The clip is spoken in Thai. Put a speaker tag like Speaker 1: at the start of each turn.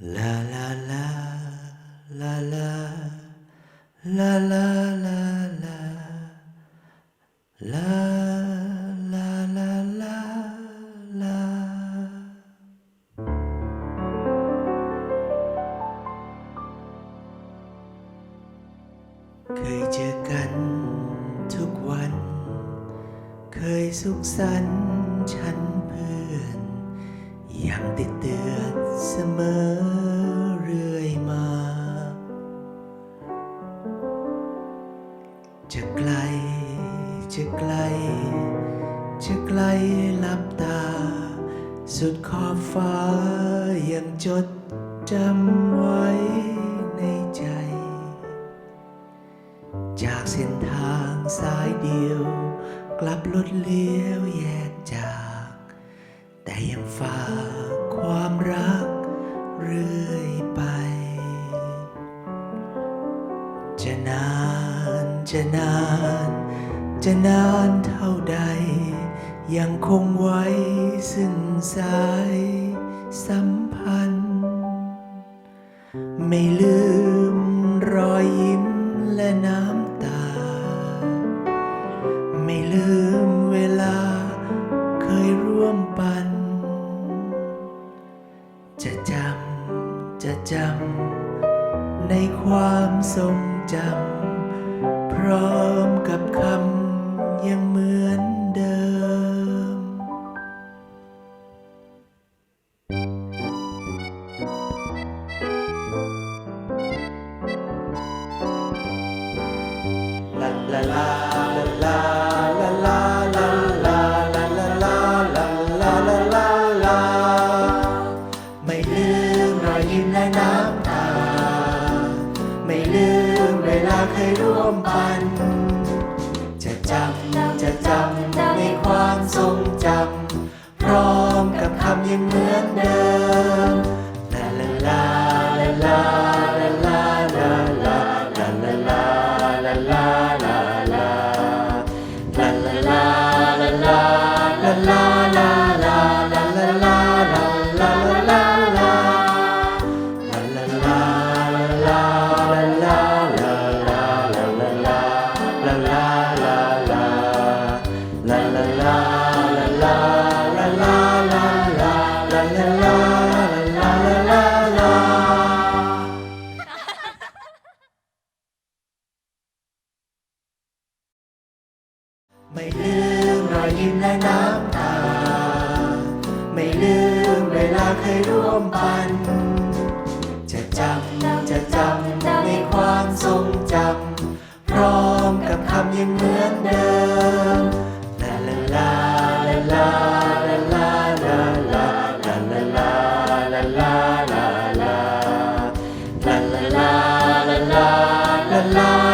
Speaker 1: เคยเจอกันทุกวัน เคยสุขสันต์ฉันเพื่อน ยังติดเตือนเสมอ จะไกลลับตา สุดขอบฟ้ายังจดจำไว้ในใจ จากเส้นทางสายเดียว กลับลดเลี้ยวแยกจาก แต่ยังฝากความรักเรื่อยไป จะนานจะนานะนานเท่าใด ยังคงไว้ซึ่งสายสัมพันธ์ ไม่ลืมรอยยิ้มและน้ำตา ไม่ลืมเวลาเคยร่วมปัน จะจำ จะจำ ในความทรงจำ เพราะ ไม่ลืมรอยยิ้มแลน้ำตา ไม่ลืมเวลาเคยร่วมปัน จะจำจะจำในความทรงจำพร้อมกับคำยังมือ ไม่ลืมรอยยิ้มแลน้ำตา ไม่ลืมเวลาเคยร่วมปัน จะจำ จะจำ ในความทรงจำ พร้อมกับคำยังเหมือนเดิม La la.